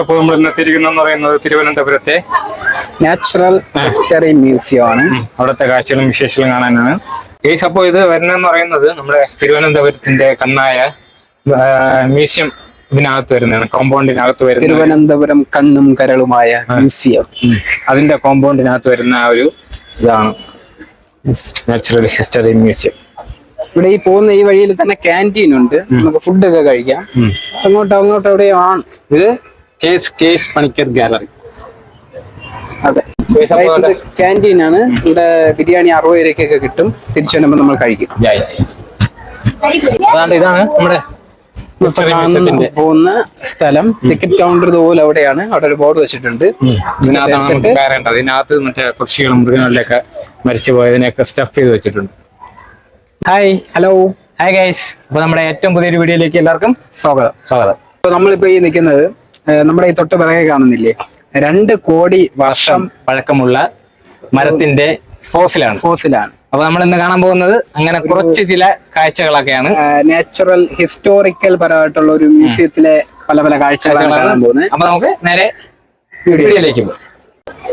അപ്പോൾ നമ്മൾ ഇന്നത്തെ ഇരിക്കുന്നതെന്ന് പറയുന്നത് തിരുവനന്തപുരത്തെ. നാച്ചുറൽ ഹിസ്റ്ററി മ്യൂസിയം ആണ്. അവിടുത്തെ കാഴ്ചകളും വിശേഷങ്ങളും കാണാനാണ്. ഗേസ് അപ്പോൾ ഇത് വരുന്നതെന്ന് പറയുന്നത് നമ്മുടെ തിരുവനന്തപുരത്തിന്റെ കണ്ണായ മ്യൂസിയം ഇതിനകത്ത് വരുന്നതാണ് കോമ്പൗണ്ടിനകത്ത് വരുന്ന തിരുവനന്തപുരം കണ്ണും കരളുമായ മ്യൂസിയം. അതിന്റെ കോമ്പൗണ്ടിനകത്ത് വരുന്ന ആ ഒരു ഇതാണ്. നാച്ചുറൽ ഹിസ്റ്ററി മ്യൂസിയം ഇവിടെ ഈ പോകുന്ന ഈ വഴിയിൽ തന്നെ ക്യാന്റീൻ ഉണ്ട്. നമുക്ക് ഫുഡ് ഒക്കെ കഴിക്കാം. അങ്ങോട്ട് അങ്ങോട്ടോ എവിടെയോ ആണ്. ഇത് കേസ് കേസ് പണിക്കർ ഗാലറി അതെ. ക്യാന്റീൻ ആണ്. ഇവിടെ ബിരിയാണി അറുപത് രൂപയ്ക്കൊക്കെ കിട്ടും. തിരിച്ചു വരുമ്പോൾ നമ്മൾ കഴിക്കും. അതാണ്ട് ഇതാണ് നമ്മുടെ പോകുന്ന സ്ഥലം. ടിക്കറ്റ് കൗണ്ടർ ഇതുപോലെ അവിടെയാണ്. അവിടെ ഒരു ബോർഡ് വെച്ചിട്ടുണ്ട്. ഇതിനകത്താണ് നമുക്ക് കയറേണ്ടത് ഇതിനകത്ത് മറ്റേ പക്ഷികളും മൃഗങ്ങളിലൊക്കെ മരിച്ചു പോയതിനെയൊക്കെ സ്റ്റഫ് ചെയ്ത് വെച്ചിട്ടുണ്ട്. ഹായ് ഹലോ ഹായ് ഗൈസ് അപ്പൊ നമ്മുടെ ഏറ്റവും പുതിയൊരു വീഡിയോയിലേക്ക് എല്ലാവർക്കും സ്വാഗതം. സ്വാഗതം. ഇപ്പൊ നമ്മളിപ്പോ ഈ നിൽക്കുന്നത് നമ്മുടെ ഈ തൊട്ട് പിറകെ കാണുന്നില്ലേ? രണ്ട് കോടി വർഷം പഴക്കമുള്ള മരത്തിന്റെ ഫോസിലാണ്. ഫോസിലാണ്. അപ്പൊ നമ്മൾ ഇന്ന് കാണാൻ പോകുന്നത് അങ്ങനെ കുറച്ച് ചില കാഴ്ചകളൊക്കെയാണ്. നാച്ചുറൽ ഹിസ്റ്റോറിക്കൽ പരമായിട്ടുള്ള ഒരു മ്യൂസിയത്തിലെ പല പല കാഴ്ചകളാണ് കാണാൻ പോകുന്നത്. അപ്പൊ നമുക്ക് നേരെ വീഡിയോയിലേക്ക് പോകാം.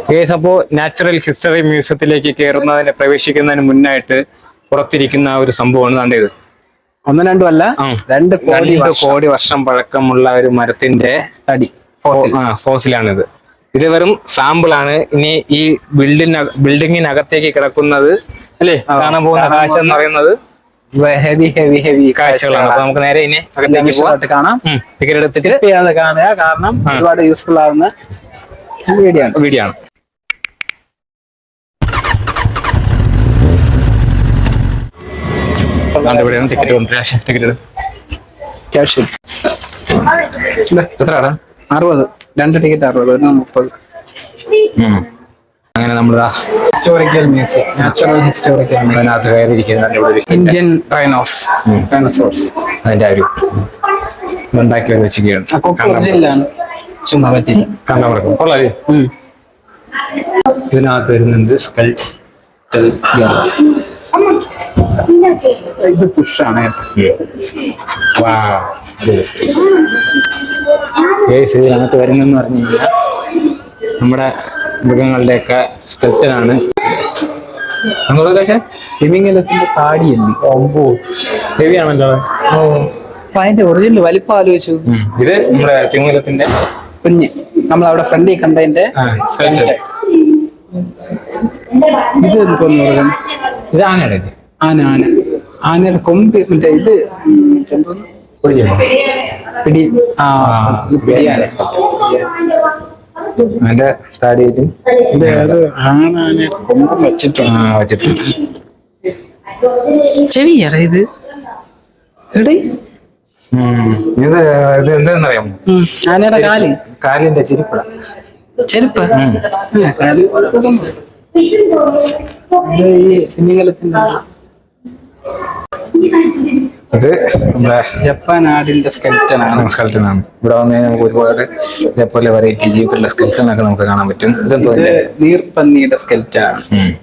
ഗേസ് അപ്പോ നാച്ചുറൽ ഹിസ്റ്ററി മ്യൂസിയത്തിലേക്ക് കയറുന്നതിന് പ്രവേശിക്കുന്നതിന് മുന്നായിട്ട് പുറത്തിരിക്കുന്ന ഒരു സംഭവമാണ് കണ്ടത് ഒന്നും രണ്ടും അല്ല രണ്ട് കോടി കോടി വർഷം പഴക്കമുള്ള ഒരു മരത്തിന്റെ തടി ഫോസിലാണിത്. ഇത് വെറും സാമ്പിൾ ആണ് ഇനി ഈ ബിൽഡിംഗ് ബിൽഡിങ്ങിനകത്തേക്ക് കിടക്കുന്നത് അല്ലേ? കാണാൻ പോകുന്ന കാഴ്ച എന്ന് പറയുന്നത് ഹെവി ഹെവി ഹെവി കാഴ്ചകളാണ്. അപ്പൊ നമുക്ക് നേരെ ഇനി അകത്തേക്ക് കാണാം. ടിക്കറ്റ് എടുത്തിട്ട് കാണുക കാരണം ഒരുപാട് യൂസ്ഫുൾ ആവുന്ന വീഡിയോ ആണ്. വീഡിയോ ആണ്. ഇവിടെയാണ് ടിക്കറ്റ് കൊണ്ടുവരാം ടിക്കറ്റ് ക്യാഷ് എത്രയാണ്? അറുപത്. രണ്ട് ടിക്കറ്റ് അറുപത് ഒന്ന് മുപ്പത്. അങ്ങനെ നമ്മൾ ഹിസ്റ്റോറിക്കൽ മ്യൂസിയം നാച്ചുറൽ ഹിസ്റ്റോറിക്കൽ അതിനകത്ത് കയറിയിരിക്കുന്നത് ഒരു ഇന്ത്യൻ റൈനോസ് റൈനോസോർസ് അതിന്റെ ഒരു ഉണ്ടാക്കി വെച്ചിരിക്കുകയാണ്. ഒറിജിനലാണ് ചുമ്മാ പറ്റില്ല കണ്ടാൽ കൊള്ളാം ഇതിനകത്ത് വരുന്നുണ്ട് സ്കൽ ഇത് പുഷാണ്. ഇതിനകത്ത് വരുന്നെന്ന് പറഞ്ഞു കഴിഞ്ഞാൽ നമ്മുടെ മൃഗങ്ങളുടെയൊക്കെ സ്കെൽറ്റനാണ്. അങ്ങോട്ട് പക്ഷേ തിമിംഗലത്തിന്റെ താടിയല്ലേ? ഒമ്പോ ഹെവി ആണല്ലോ ഓ. അപ്പൊ അതിന്റെ ഒറിജിനൽ വലിപ്പം ആലോചിച്ചു. ഇത് നമ്മുടെ തിമിംഗലത്തിന്റെ കുഞ്ഞ്. നമ്മൾ അവിടെ ഫ്രണ്ടിൽ കണ്ടതിന്റെ ഇത് പറയുന്നത് ഇത് ആനയുടെ ഇത്. ആന ആന. ആനയുടെ കൊമ്പ് മറ്റേ ഇത് എന്തോന്ന്? പിടി. ആ പിടിയാന അതിന്റെ താടിയിട്ടും ഇത് അത് ആണാനയുടെ കൊമ്പ് വെച്ചിട്ടുണ്ട്. വെച്ചിട്ടുണ്ട്. ചെവിയാടാ ഇത്. എടേ. ഇത് ഇത് എന്താണെന്നറിയാമോ ആനയുടെ കാൽ. കാലിന്റെ ചെരുപ്പട ചെരുപ്പ്. കാൽ പോലത്തതുണ്ട്. ഇത് ജപ്പാൻ ആടിന്റെ സ്കെൽറ്റൺ ആണ്. സ്കെൽറ്റൺ ആണ്. ഇവിടെ വന്നു കഴിഞ്ഞാൽ നമുക്ക് ഒരുപാട് ഇതേപോലെ വെറൈറ്റി ജീവികളുടെ സ്കെൽറ്റൺ ഒക്കെ നമുക്ക് കാണാൻ പറ്റും. ഇതെന്തോ നീർപ്പന്നിയുടെ സ്കെൽറ്റൺ ആണ്.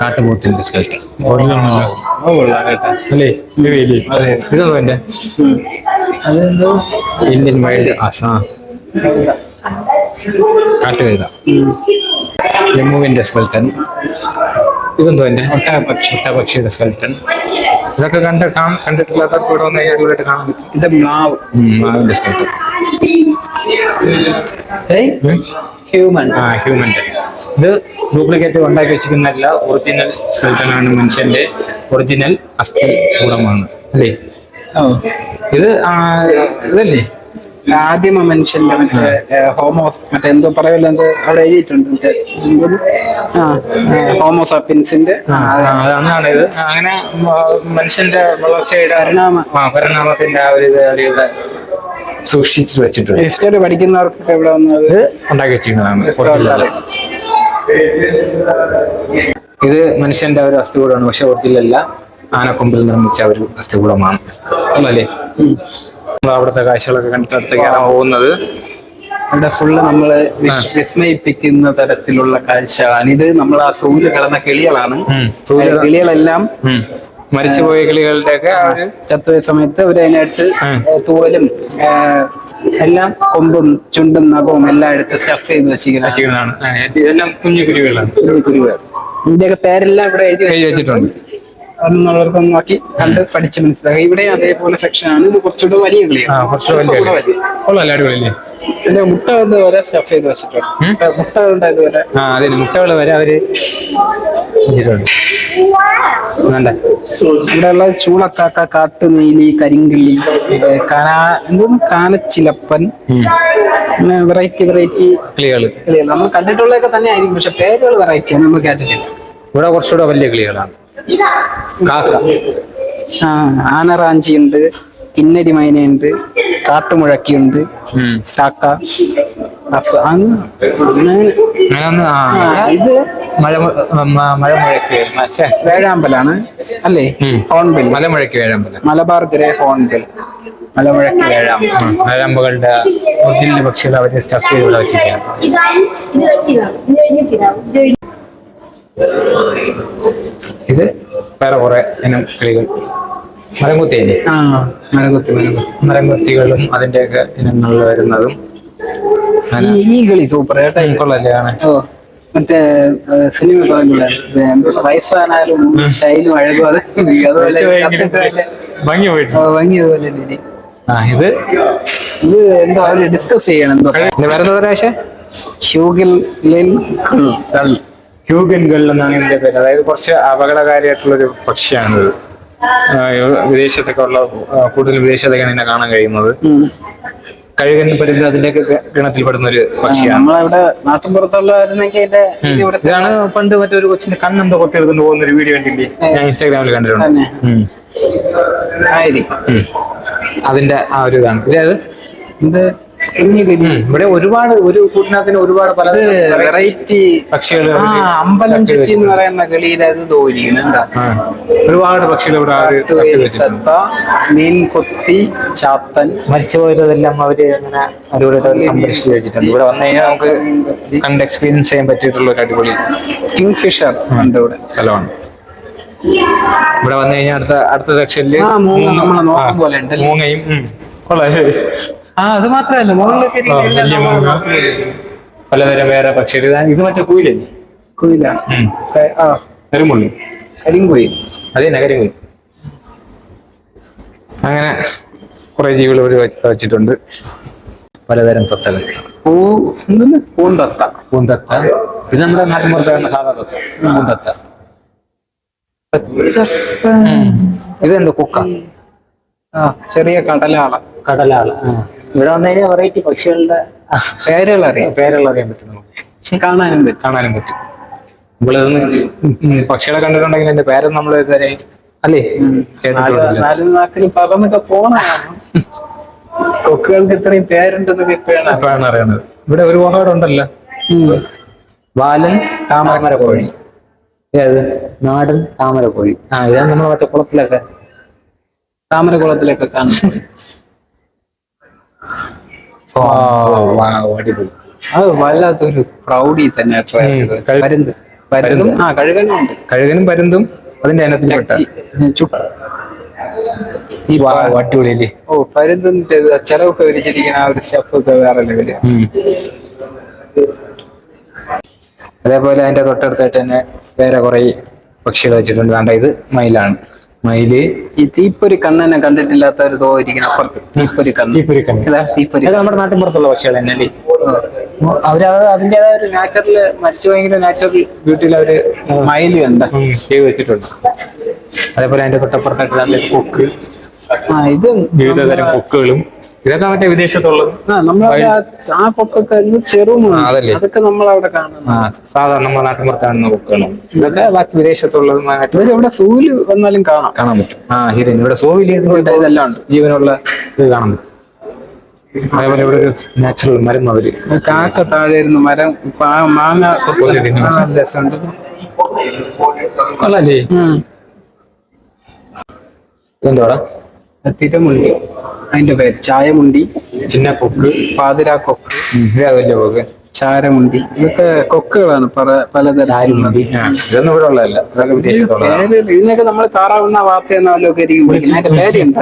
കാട്ടുപോത്തിന്റെ സ്കെൽറ്റൺ. അല്ലേ? ഇതെന്തോ എന്റെ ഇന്ത്യൻ വൈൽഡ് ആസാ കാട്ടുകഴുത. ജമ്മുവിന്റെ സ്കെൽട്ടൻ ഇതെന്തോ എന്റെ ഒട്ടകപ്പക്ഷി. പക്ഷിയുടെ സ്കെൽട്ടൻ ഇതൊക്കെ കണ്ട് കണ്ടിട്ടില്ലാത്ത കണ്ടിട്ടില്ലാത്തവർക്ക് ഇവിടെ വന്നു അടിപൊളിയായിട്ട് കാണാൻ പറ്റും. ഇത് മ്ലാവ്. മാവിന്റെ സ്കെൽട്ടൻ ഹ്യൂമൻ ആ ഹ്യൂമന്റെ ഇത് ഡ്യൂപ്ലിക്കേറ്റ് ഉണ്ടാക്കി വെച്ചിരിക്കുന്നതല്ല ഒറിജിനൽ സ്കെൽട്ടൻ ആണ് മനുഷ്യന്റെ ഒറിജിനൽ അസ്ഥി കൂടമാണ് അല്ലേ? ഇത് ഇതല്ലേ? ആദ്യമ മനുഷ്യന്റെ മറ്റേ ഹോമോസ് മറ്റേ എന്തോ പറയുമല്ലോ എന്തോ അവിടെ എഴുതിയിട്ടുണ്ട് മറ്റേ? ആ. ഹോമോസാപ്പിൻസിന്റെ അങ്ങനെ മനുഷ്യന്റെ വളർച്ചയുടെ പരിണാമ. പരിണാമത്തിന്റെ ആ ഒരു ഇത് സൂക്ഷിച്ചു വെച്ചിട്ടുണ്ട്. ഹിസ്റ്ററി പഠിക്കുന്നവർക്ക് ഇവിടെ വന്നത് ഇത് ഉണ്ടാക്കി വെച്ചിരിക്കുന്നതാണ് ഇത് മനുഷ്യന്റെ ഒരു അസ്ഥികൂടമാണ് പക്ഷെ ഒറിജിനല്ല ആനക്കൊമ്പിൽ നിർമ്മിച്ച ഒരു അസ്ഥികൂടമാണ്. അല്ലേ? അവിടുത്തെ കാഴ്ചകളൊക്കെ കണ്ടിട്ട് അടുത്തേക്കാണ് പോകുന്നത്. ഇവിടെ ഫുള്ള് നമ്മൾ വിസ്- വിസ്മയിപ്പിക്കുന്ന തരത്തിലുള്ള കാഴ്ചകളാണ്. ഇത് നമ്മൾ ആ സൂര്യ കിടന്ന കിളികളാണ്. സൂര്യ- കിളികളെല്ലാം മരിച്ചുപോയ കിളികളുടെ ഒക്കെ ചത്തുപോയ സമയത്ത് അവർ അതിനകത്ത് തോലും തൂവലും എല്ലാം കൊമ്പും ചുണ്ടും നഖവും എല്ലാം എടുത്ത് സ്റ്റഫ് ചെയ്ത് വെച്ചിരിക്കുന്ന ഇതെല്ലാം കുഞ്ഞു ഇതെല്ലാം കുഞ്ഞു കുരുവികൾ. കുരുവ് ഇതിന്റെയൊക്കെ പേരെല്ലാം ഇവിടെ എഴുതി വെച്ചിട്ടുണ്ട്. അന്നുള്ളവർക്ക് നോക്കി കണ്ട് പഠിച്ച് മനസ്സിലാക്കുക. ഇവിടെ അതേപോലെ സെക്ഷൻ ആണ്. ഇത് കുറച്ചുകൂടെ വലിയ കളിയാണ്. ക്ലിയർ കുറച്ച് വലിയ കളി കൊള്ളാല്ലേ അടിപൊളിയല്ലേ ഇതിന്റെ മുട്ട ഇതുപോലെ സ്റ്റഫ് ചെയ്ത് വെച്ചിട്ടുണ്ട്. മുട്ട- ആ അതെ മുട്ടകൾ വരെ അവർ വെച്ചിട്ടുണ്ട്. ഇവിടെയുള്ള ചൂളക്കാക്ക കാട്ടുനീലി കരിങ്കിള്ളി കാനാ എന്തോന്ന് കാനച്ചിലപ്പൻ. വെറൈറ്റി വെറൈറ്റി കിളികൾ. കിളികൾ നമ്മൾ കണ്ടിട്ടുള്ളതൊക്കെ തന്നെ ആയിരിക്കും പക്ഷെ പേരുകൾ വെറൈറ്റി നമ്മൾ കേട്ടിട്ടില്ല. ഇവിടെ കുറച്ചുകൂടെ വലിയ കിളികളാണ്. കാക്ക. ആ ആനറാഞ്ചി ഉണ്ട് കിന്നരി മൈനയുണ്ട് കാട്ടുമുഴക്കിയുണ്ട്. കാക്ക ഇത് വേഴാമ്പലാണ് അല്ലേ. ഹോൺബിൽ. മലമുഴക്കി വേഴാമ്പല. Malabar grey hornbill. മലമുഴക്കി വേഴാമ്പൽ. വേഴാമ്പുകളുടെ ഒറിജിനൽ പക്ഷികൾ അവരെ സ്റ്റഫ് ചെയ്ത് ഇവിടെ വെച്ചിരിക്കുകയാണ് ഇത് വേറെ കുറെ ഇനം കിളികൾ. മരംകുത്തിയല്ലേ? ആ മരംകുത്തി മരംകുത്തി. മരംകുത്തികളും അതിന്റെയൊക്കെ ഇനങ്ങളിൽ വരുന്നതും ഈ ഈ കിളി സൂപ്പർ കേട്ടോ കൊള്ളല്ലേ ഓ മറ്റേ സിനിമ പറഞ്ഞില്ല വയസ്സാനാലും സ്റ്റൈലും അഴകും അത് അതുപോലെ സത്യത്തിൽ അതിന്റെ, ഭംഗി പോയിട്ട് ആ, ഭംഗി അതുപോലെ തന്നെ ഇനി. ആ ഇത്? ഇത് എന്തോ അവർ ഡിസ്കസ് ചെയ്യണം എന്തോ. ഇത് കൾ. ഹ്യൂഗൻ ഗൾ എന്നാണ് ഇതിന്റെ പേര്. അതായത് കുറച്ച് അപകടകാരിയായിട്ടുള്ള ഒരു പക്ഷിയാണിത് വിദേശത്തൊക്കെ ഉള്ള കൂടുതൽ വിദേശത്തൊക്കെയാണ് ഇതിനെ കാണാൻ കഴിയുന്നത്. കഴുകൻ പരുന്ത് അതിന്റെ ഗണത്തിൽ പെടുന്ന ഒരു പക്ഷിയാണ്. ഇതാണ് പണ്ട് മറ്റൊരു കൊച്ചിന്റെ കണ്ണെന്തോ കൊത്തിയെടുത്തുകൊണ്ട് പോകുന്ന ഒരു വീഡിയോ കണ്ടില്ലേ? ഞാൻ ഇൻസ്റ്റാഗ്രാമിൽ കണ്ടിട്ടുണ്ട്. അതിന്റെ ആ ഒരു ഇതാണ്. ഇതേത്? ഇത് കുഞ്ഞു കിളി ഉം. ഇവിടെ ഒരുപാട് ഒരു കൂട്ടിനകത്തിന് ഒരുപാട് പല വെറൈറ്റി പക്ഷികൾ അമ്പലം ചുറ്റി എന്ന് പറയുന്ന കിളിയുടെ തോരി ഒരുപാട് പക്ഷികൾ ഇവിടെ മീൻ കൊത്തി ചാത്തൻ. മരിച്ചുപോയതെല്ലാം അവർ അങ്ങനെ അടിപൊളി സംരക്ഷിച്ചു വെച്ചിട്ടുണ്ട്. ഇവിടെ വന്നു കഴിഞ്ഞാൽ നമുക്ക് കണ്ട് എക്സ്പീരിയൻസ് ചെയ്യാൻ പറ്റിയിട്ടുള്ള ഒരു അടിപൊളി കിങ് ഫിഷർ ഉണ്ട് ഇവിടെ. സ്ഥലമാണ്. ഇവിടെ വന്നു കഴിഞ്ഞാൽ അടുത്ത അടുത്ത സെക്ഷനിൽ മൂങ്ങയും. കൊള്ളാം. ശരി. ആ അത് മാത്രല്ല മുകളിലൊക്കെ വലിയ മൂങ്ങ. പലതരം വേറെ പക്ഷികൾ ഇത് മറ്റേ കുയിലല്ലേ കുയില. ആ. കരിമുള്ളി. കരിങ്കുയിൽ. അതേ നഗരങ്ങൾ അങ്ങനെ കുറെ ജീവികൾ ഇവിടെ വെച്ചിട്ടുണ്ട്. പലതരം തത്തകൾ. പൂ പൂന്തത്ത. പൂന്തത്ത. ഇത് നമ്മുടെ നാട്ടിൻപുറത്ത് കാണുന്ന സാധാ തത്ത. പൂന്തത്ത. ഇതെന്ത്? കുക്ക? ആ ചെറിയ കടലാള. കടലാൾ. ഇവിടെ വന്നു കഴിഞ്ഞാൽ വെറൈറ്റി പക്ഷികളുടെ പേരുകൾ അറിയാം. പേരുകൾ അറിയാൻ പറ്റും. നമുക്ക് കാണാനും പറ്റും. കാണാനും പറ്റും. നമ്മളിതൊന്ന് പക്ഷികളെ കണ്ടിട്ടുണ്ടെങ്കിൽ എന്റെ പേരൊന്നും നമ്മൾ ഇതുവരെ അല്ലേ? നാല് നാക്കിൽ പറന്നൊക്കെ പോണ കൊക്കുകൾക്ക് ഇത്രയും പേരുണ്ടെന്നൊക്കെ ഇപ്പോഴാണ് അറിയുന്നത്. ഇപ്പോഴാണ് അറിയുന്നത്. ഇവിടെ ഒരുപാട് ഉണ്ടല്ലോ. ബാലൻ താമര കോഴി ഏത്? നാടൻ താമര കോഴി ആ ഇതാണ് നമ്മൾ മറ്റേ കുളത്തിലൊക്കെ താമര കുളത്തിലൊക്കെ വാവ്, അടിപൊളി. അത് വല്ലാത്തൊരു പ്രൗഡി തന്നെ പരുന്ത്. പരുന്തും ആ കഴുകനും ഉണ്ട്. കഴുകനും പരുന്തും അതിന്റെ അതിനകത്ത് ഈ ചു- ഈ പ- വാവ്, ഓ പരുന്തിന്റെ ചെലവൊക്കെ വിരിച്ചിരിക്കുന്ന ആ ഒരു സ്റ്റഫ് ഒക്കെ വേറെ ലെവൽ. അതേപോലെ അതിന്റെ തൊട്ടടുത്തായിട്ട് തന്നെ വേറെ കുറെ പക്ഷികൾ വെച്ചിട്ടുണ്ട്. വേണ്ട ഇത് മയിലാണ്. മയിൽ. ഈ തീപ്പൊരി കണ്ണനെ കണ്ടിട്ടില്ലാത്ത തോ ഇരിക്കണം അപ്പുറത്ത്. തീപ്പൊരി കണ്ണ്. തീപ്പൊരു കണ്ണ്. തീപ്പൊരി ഇത് നമ്മുടെ നാട്ടിൻ പുറത്തുള്ള പക്ഷികൾ തന്നെ അല്ലേ? അവർ അത് അതിന്റേതായ ഒരു നാച്ചുറൽ മരിച്ചു പോയെങ്കിലും നാച്ചുറൽ ബ്യൂട്ടിയിൽ അവർ മയിൽ കണ്ട. ചെയ്ത് വെച്ചിട്ടുണ്ട്. അതേപോലെ അതിന്റെ തൊട്ടപ്പുറത്തായിട്ട് കൊക്ക്. ആ ഇത് വിവിധ തരം കൊക്കുകളും ഇതൊക്കെ മറ്റേ വിദേശത്തുള്ളത്. ആ കൊക്കൊക്കെ? അതൊക്കെ നമ്മൾ അവിടെ കാണുന്നത് സാധാരണ നമ്മുടെ നാട്ടിൻ പുറത്ത് കാണുന്ന കൊക്കാണ് ഇതൊക്കെ ബാക്കി വിദേശത്തുള്ളതുമായിട്ട് ഇവിടെ വന്നാലും കാണാം. കാണാൻ പറ്റും. ആ ശരി ഇവിടെ സോവിൽ ഇതെല്ലാം ഉണ്ട്. ജീവനുള്ള ഇത് കാണാൻ പറ്റും. അതേപോലെ ഇവിടെ ഒരു നാച്ചുറൽ മരം അവർ കാക്ക താഴെ ഇരുന്ന് മരം മാങ്ങ രസമുണ്ട്. കൊള്ളാല്ലേ ഉം. തിരമുണ്ടി അതിന്റെ പേര് ചായമുണ്ടി ചിന്ന കൊക്ക്. പാതിരാ കൊക്ക് കൊക്ക് വലിയ ചാരമുണ്ടി. ഇതൊക്കെ കൊക്കുകളാണ് പല പലതരത്തിലുള്ള. ആ, ഇതൊന്നും ഇവിടെ ഉള്ളതല്ല. ഇതൊക്കെ വിദേശത്തുള്ളതാണ് ഇതിനൊക്കെ നമ്മൾ താറാവുന്ന വാർത്ത എന്നൊക്കെ അതിന്റെ പേരുണ്ട്.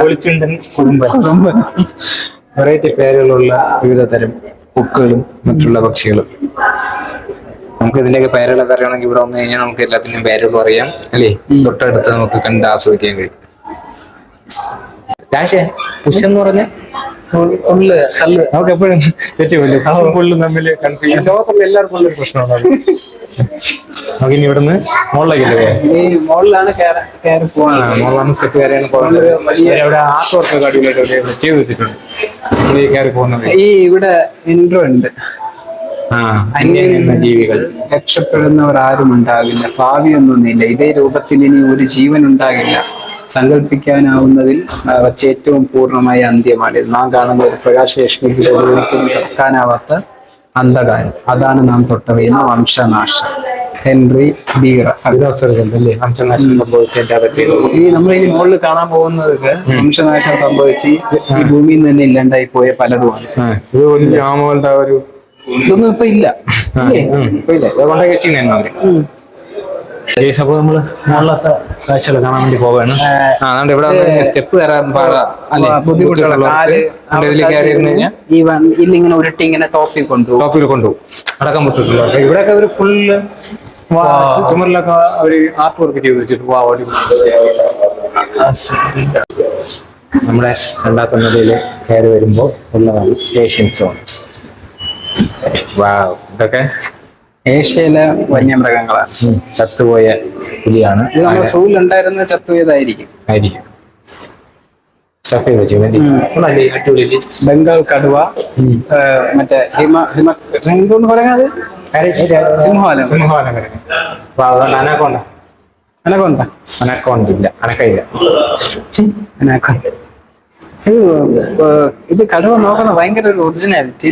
വെറൈറ്റി പേരുകളുള്ള വിവിധ തരം കൊക്കുകളും മറ്റുള്ള പക്ഷികളും. നമുക്ക് ഇതിന്റെയൊക്കെ പേരുകളൊക്കെ അറിയണമെങ്കിൽ ഇവിടെ വന്നു കഴിഞ്ഞാൽ നമുക്ക് എല്ലാത്തിനും പേരുകൾ അറിയാം. അല്ലേ? തൊട്ടടുത്ത് നമുക്ക് കണ്ട് ആസ്വദിക്കാൻ കഴിയും. രാശേ പുഷ് എന്ന് പറഞ്ഞ നമുക്ക് എപ്പോഴും തെറ്റുമല്ലോ പുഷും പുള്ളും തമ്മിൽ കൺഫ്യൂഷൻ ലോകത്തുള്ള എല്ലാവർക്കും പ്രശ്നമാണ് അത്. നമുക്ക് ഇനി ഇവിടുന്ന് മുകളിലേക്കല്ലേ ഈ മുകളിലാണ് കയറി കയറി പോകാൻ മുകളിലാണ് സ്റ്റെപ്പ് കയറിയാണ് പോകുന്നത് അവിടെ ആർട്ട് വർക്ക് അടിപൊളിയായിട്ട് അവിടെ ചെയ്തു വെച്ചിട്ടുണ്ട്. ഈ കയറി പോകുന്നത് ഈ ഇവിടെ ഉണ്ട്. ജീവികൾ. രക്ഷപ്പെടുന്നവർ ആരും ഉണ്ടാകില്ല ഭാവിയൊന്നുമില്ല. ഇതേ രൂപത്തിൽ ഇനി ഒരു ജീവൻ ഉണ്ടാകില്ല. സങ്കല്പിക്കാനാവുന്നതിൽ വച്ച് ഏറ്റവും പൂർണമായ അന്ത്യമാണിത് നാം കാണുന്ന ഒരു പ്രകാശരശ്മിയിലൂടെ ഒരിക്കലും കടക്കാനാവാത്ത അന്ധകാരം. അതാണ് നാം തൊട്ടറിയുന്ന വംശനാശം. ഹെൻറി ബീറ ഈ നമ്മൾ ഇനി മുകളിൽ കാണാൻ പോകുന്നതൊക്കെ വംശനാശം സംഭവിച്ച് ഈ ഭൂമിയിൽ നിന്ന് തന്നെ ഇല്ലാണ്ടായി പോയ പലതുമാണ്. ഇതൊന്നും ഇപ്പൊ ഇല്ല. ഇല്ലേ? ഇപ്പൊ ഇല്ല. അപ്പൊ നമ്മൾ മുകളിലത്തെ കാഴ്ചകൾ കാണാൻ വേണ്ടി പോവാണ് ആ അതുകൊണ്ട് ഇവിടെ സ്റ്റെപ്പ് കയറാൻ പാടാ. അല്ലേ? ആ, ബുദ്ധിമുട്ടുള്ള കാൽ അതുകൊണ്ട് ഇതിൽ കയറി ഇരുന്ന് കഴിഞ്ഞാൽ ഈ വൺ- ഇതിലിങ്ങനെ ഉരുട്ടി ഇങ്ങനെ ടോപ്പിൽ കൊണ്ടുപോകും. ടോപ്പിൽ കൊണ്ടുപോകും. അടക്കം പറ്റത്തില്ല ഇവിടെയൊക്കെ ഒരു ഫുള്ള് ചുമരിലൊക്കെ അവർ ആർട്ട് വർക്ക് ചെയ്ത് വെച്ചിട്ട് വാ നമ്മുടെ രണ്ടാമത്തെ നിലയിൽ കയറി വരുമ്പോൾ ഉള്ളതാണ് ഏഷ്യൻ സോൺ വാ ഇതൊക്കെ ഏഷ്യയിലെ വന്യമൃഗങ്ങളാണ്. ചത്തുപോയ പുലിയാണ് ഇത് നമ്മുടെ ഉണ്ടായിരുന്ന ചത്തുപോയതായിരിക്കും. ആയിരിക്കും. സ്റ്റഫ് ചെയ്ത് വെച്ചു വേണ്ടി അടിപൊളി ബംഗാൾ കടുവ മറ്റേ ഹിമ ഹിമ എന്തോന്ന് പറയുന്നത് സിംഹവാലൻ. സിംഹവാലം. കരഞ്ഞു അനക്കോണ്ട അനക്കൊണ്ട അനക്കോണ്ട ഇല്ല അനക്കയില്ല. അനക്കൊണ്ട ഇത് കടുവ നോക്കുന്ന ഭയങ്കര ഒരു ഒറിജിനാലിറ്റി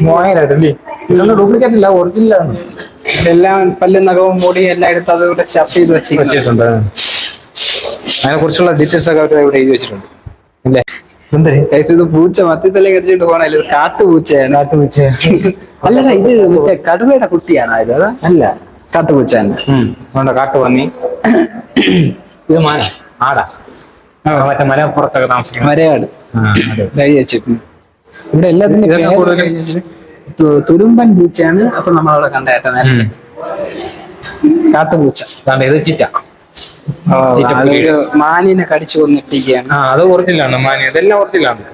ഡ്യൂപ്ലിക്കേറ്റ് ഇല്ല ഒറിജിനലാണ് എല്ലാം പല്ലും നഖവും മൂടി എല്ലാം എടുത്ത് അതുകൂടെ ചർച്ച ചെയ്ത് വെച്ചിട്ടുണ്ട്. അതിനെ കുറിച്ചുള്ള ഡീറ്റെയിൽസ് ഒക്കെ അവർ ഇവിടെ എഴുതി വെച്ചിട്ടുണ്ട്. അല്ലേ? ഇത് പൂച്ച മത്തിത്തല്ലേ കടിച്ചിട്ട് പോണല്ലേ ഇത് കാട്ടുപൂച്ചയാണ്. കാട്ടുപൂച്ച. അല്ലടാ ഇത് മറ്റേ കടുവയുടെ കുട്ടിയാണ് ഇത്? അതാ അല്ല. കാട്ടുപൂച്ച തന്നെ അതുകൊണ്ട് കാട്ടു പന്നി ഇത് മാന ആടാ. മറ്റേ മലപ്പുറത്തൊക്കെ താമസിക്കണം മരയാട്. ഇവിടെ എല്ലാത്തിനും തുരുമ്പൻ പൂച്ചയാണ്. അപ്പൊ നമ്മളവിടെ കണ്ടേട്ട നേരത്തെ. കാട്ടുപൂച്ച. ഇത് ചിറ്റ. അതൊരു മാനിനെ കടിച്ചു കൊന്നിട്ടിരിക്കുകയാണ്. അത് ഒറിജിനലാണ് മാനി. ഇതെല്ലാം ഒറിജിനലാണ്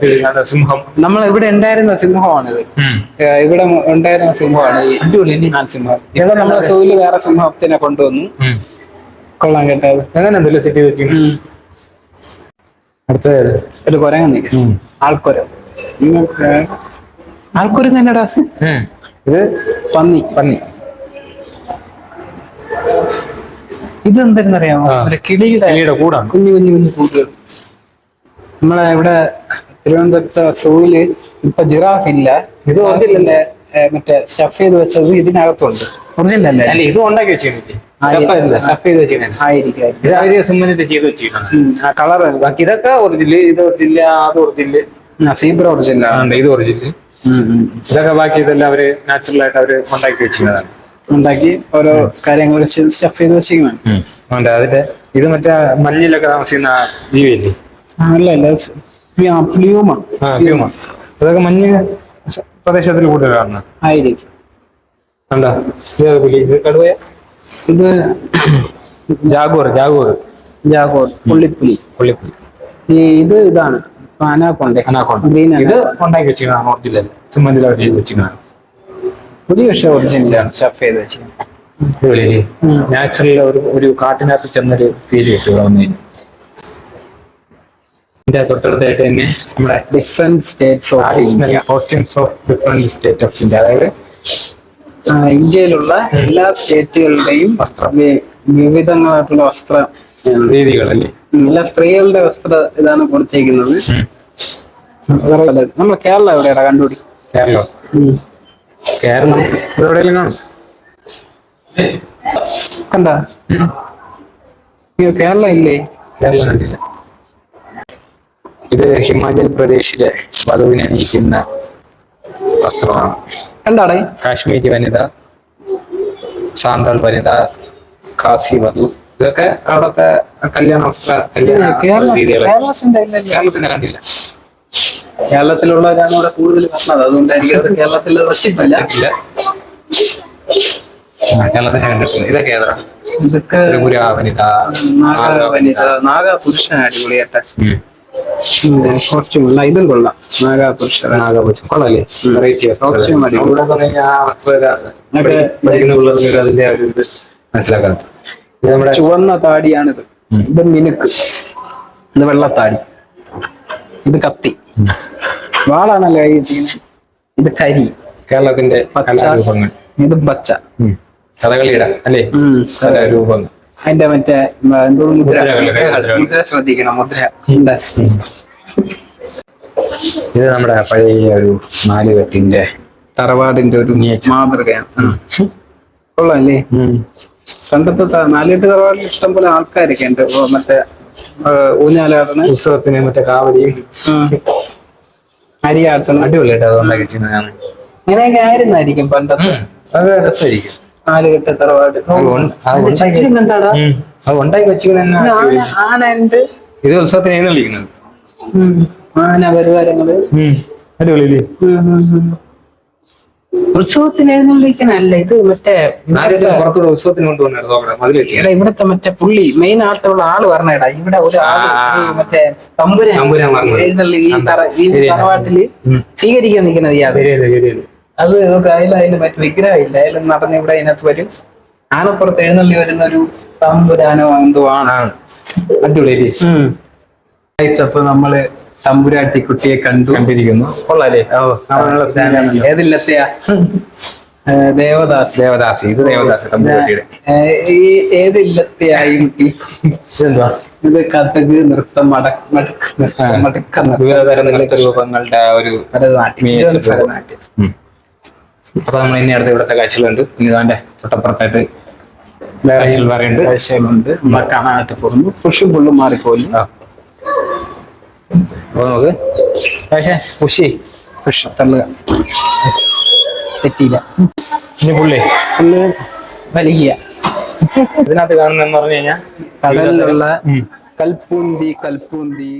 ചെയ്ത് സിംഹം. നമ്മൾ ഇവിടെ ഉണ്ടായിരുന്ന സിംഹമാണിത്. ഇവിടെ ഉണ്ടായിരുന്ന സിംഹമാണ് ഈ? സിംഹം. ഇവിടെ നമ്മളെ സൂര്യ വേറെ സിംഹത്തിനെ കൊണ്ടുവന്നു. കൊള്ളാൻ കേട്ടത് എന്തല്ലോ സെറ്റ് ചെയ്ത് അടുത്തത് ഒരു കുരങ്ങ്. ആൾക്കുരം ആൾക്കുരം തന്നെടാ ഇത് പന്നി. പന്നി. ഇത് എന്തായിരുന്നറിയാമോ കിളിയുടെ കിളിയുടെ കൂടാണ്. കുഞ്ഞു കുഞ്ഞു കുഞ്ഞു കൂട്ടുകൾ. നമ്മളെ ഇവിടെ തിരുവനന്തപുരത്ത് സൂയിൽ ഇപ്പൊ ജിറാഫ് ഇല്ല. ഇത് ഒന്നില്ലല്ലേ ഏ, മറ്റേ സ്റ്റഫ് ചെയ്ത് വെച്ചത് ഇതിനകത്തുണ്ട്. ഒറിജിനൽ അല്ലേ അല്ല ഇത് ഉണ്ടാക്കി വെച്ചിട്ടുണ്ട് സ്റ്റഫ് അല്ല സ്റ്റഫ് ചെയ്ത് വെച്ചിരുന്നത് ആയിരിക്കും ഇത് അവർ സിമെന്റ് ചെയ്ത് വെച്ചിട്ടുണ്ട് ആ കളർ ബാക്കി ഇതൊക്കെ ഒറിജിനൽ ഇത് ഒറിജിനൽ അത് ഒറിജിനൽ സീബ്ര ഒറിജിനൽ ആണ്. ഇത് ഒറിജിനൽ. ഇതൊക്കെ ബാക്കി ഇതെല്ലാം അവർ നാച്ചുറൽ ആയിട്ട് അവർ ഉണ്ടാക്കി വെച്ചിരുന്നതാണ് ഉണ്ടാക്കി ഓരോ കാര്യങ്ങൾ സ്റ്റഫ് ചെയ്ത് വെച്ചിരിക്കണം ഉണ്ട്. അതിന്റെ ഇത് മറ്റേ മഞ്ഞിലൊക്കെ താമസിക്കുന്ന ജീവിയല്ലേ? അല്ല അല്ല അതൊക്കെ മഞ്ഞ് പ്രദേശത്തിൽ കൂടുതലാണ്. ആയിരിക്കും. കണ്ടാ? ഇത് കടുവയ? ഇത് ജാഗോർ ജാഗോർ. ജാഗോർ പുള്ളിപ്പുലി. പുള്ളിപ്പുലി. ഇത് ഇതാണ്. അനാക്കൊണ്ടേ അനാക്കോണ്ട ഗ്രീൻ ഇത് ഉണ്ടാക്കി വെച്ചിരിക്കുന്നതാണ് ഒറിജിനൽ സിമെന്റിൽ അവർ ചെയ്ത് വെച്ചിരിക്കുന്നതാണ് പുലി പക്ഷെ ഒറിജിനലാണ് സ്റ്റഫ് ചെയ്ത് വെച്ചിരിക്കുന്നത്. ഉം. നാച്ചുറൽ ഒരു ഒരു കാട്ടിനകത്ത് ചെന്നൊരു ഫീൽ കിട്ടും വന്നു കഴിഞ്ഞാൽ. ഇതിന്റെ തൊട്ടടുത്തായിട്ട് തന്നെ നമ്മുടെ different states of India costumes of different state of India അതായത് ഇന്ത്യയിലുള്ള എല്ലാ സ്റ്റേറ്റുകളുടെയും വസ്ത്രം. വിവിധങ്ങളായിട്ടുള്ള വസ്ത്ര രീതികളല്ലേ? എല്ലാ സ്ത്രീകളുടെ വസ്ത്ര ഇതാണ് കൊടുത്തേക്കുന്നത് നമ്മൾ കേരള എവിടെയാടാ കണ്ടുപിടി? കേരളം. കേരളം എവിടെയെങ്കിലും കാണും. കണ്ട? കേരള ഇല്ലേ? കേരള കണ്ടില്ല. ഇത് ഹിമാചൽ പ്രദേശിലെ വധുവിനെ അണിയിക്കുന്ന വസ്ത്രമാണ്. കണ്ടാടേ? കാശ്മീരി വനിത സാന്താൾ വനിത കാസി വധു. ഇതൊക്കെ അവിടുത്തെ കല്യാണ കേരളത്തിന്റെ കണ്ടില്ല. കേരളത്തിലുള്ളവരാണ് ഇവിടെ കൂടുതൽ പറഞ്ഞത് അതുകൊണ്ട് എനിക്ക് അവർ കേരളത്തിൽ റെസിപ്പില്ല ഇല്ല. ആ, കേരളത്തിന് കണ്ടിട്ടില്ല. ഇതൊക്കെ ഏതാ? ഇതൊക്കെ ത്രിപുര വനിത നാഗ വനിത നാഗ പുരുഷൻ അടിപൊളിയാട്ടെ ഉം. കോസ്റ്റ്യൂം അല്ല ഇതും കൊള്ളാം. കൊള്ളാല്ലേ? വെറൈറ്റി അടിപൊളി. ഇവിടെ ചുവന്ന താടിയാണിത്. ഇത് മിനുക്ക്. ഇത് വെള്ളത്താടി. ഇത് കത്തി. വാളാണല്ലോ കൈ ഇത് കരി. കേരളത്തിന്റെ കലാരൂപങ്ങൾ. ഇത് പച്ച. കഥകളിയുടെ അല്ലേ. കലാരൂപങ്ങൾ. അതിന്റെ മറ്റേ എന്തോ മുദ്ര. മുദ്ര ശ്രദ്ധിക്കണം മുദ്ര. ഉണ്ട്. ഇത് നമ്മുടെ പഴയ ഒരു നാലുകെട്ടിന്റെ തറവാടിന്റെ ഒരു മാതൃകയാണ്. കൊള്ളാം കൊള്ളാല്ലേ പണ്ടത്തെ നാലിട്ട് നാലുകെട്ട് തറവാടിൽ ഇഷ്ടം പോലെ ആൾക്കാരൊക്കെ ഉണ്ട്. മറ്റേ ആ, ഉത്സവത്തിന് മറ്റേ കാവലി ആ. അരിയാട്ടണം അടിപൊളിയായിട്ട് അത് ഉണ്ടാക്കി ചെയ്യുന്നതാണ് അങ്ങനെയൊക്കെ ആയിരുന്നായിരിക്കും പണ്ടത്തെ. അത് രസമായിരിക്കും. നാലുകെട്ട് തറവാട്. അത് ഉണ്ടാക്കി- ഉണ്ട് ഇത് ഉത്സവത്തിന് എഴുന്നള്ളിക്കുന്നത്. ആന അടിപൊളിയില്ലേ? ഉം, ഉം. ഉത്സവത്തിന് എഴുന്നള്ളിക്കാനല്ല ഇത് മറ്റേ പുറത്തൂടെ ഉത്സവത്തിന് കൊണ്ടുവന്നായിരുന്നു ഇവിടത്തെ മറ്റേ പുള്ളി മെയിൻ ആയിട്ടുള്ള ആൾ പറഞ്ഞടാ. ഇവിടെ ഒരു ആൾ മറ്റേ തമ്പുരാൻ. എഴുന്നള്ളി ഈ. തറവാട്ടിൽ. സ്വീകരിക്കാൻ നിൽക്കുന്നത് അത് അതിൽ അതിൽ മറ്റു വിഗ്രഹം ഇല്ല അതിൽ നടന്ന് ഇവിടെ അതിനകത്ത് വരും. ആനപ്പുറത്ത് എഴുന്നള്ളി വരുന്ന ഒരു തമ്പുരാനോ എന്തോ ആണ്. അടിപൊളി. അപ്പൊ നമ്മൾ തമ്പുരാട്ടി കുട്ടിയെ കണ്ടു. കണ്ടിരിക്കുന്നു. ഏതില്ലത്തെയാ ദേവദാസ്. ദേവദാസ്. ഇത് ദേവദാസി തമ്പുരാട്ടിയുടെ. ഈ ഏതില്ലത്തെയായി കുട്ടി? എന്താ ഇത് കഥക് നൃത്തം മടക്ക മടക്ക് നൃത്തം. രൂപങ്ങളുടെ ഒരു ഭരതനാട്യം. ഭരതനാട്യം. അപ്പൊ നമ്മൾ ഇനി അടുത്ത ഇവിടുത്തെ കാഴ്ചകളുണ്ട്. ഇനി താന്റെ തൊട്ടപ്പുറത്തായിട്ട് കാഴ്ചകൾ പറയുന്നുണ്ട് കാഴ്ചകളുണ്ട്. നമ്മളെ കാണാനായിട്ട് പോകുന്നു. പുഷും പുള്ളും മാറിപ്പോലും. അപ്പൊ നമുക്ക് പക്ഷേ പുഷി പുഷ് തള്ളുക. തെറ്റിയില്ല. ഇനി പുള്ളി. പുള്ളി വലിക്കുക. ഇതിനകത്ത് കാണുന്ന പറഞ്ഞു കഴിഞ്ഞാൽ കടലിലുള്ള. കൽപ്പൂന്തി കൽപ്പൂന്തി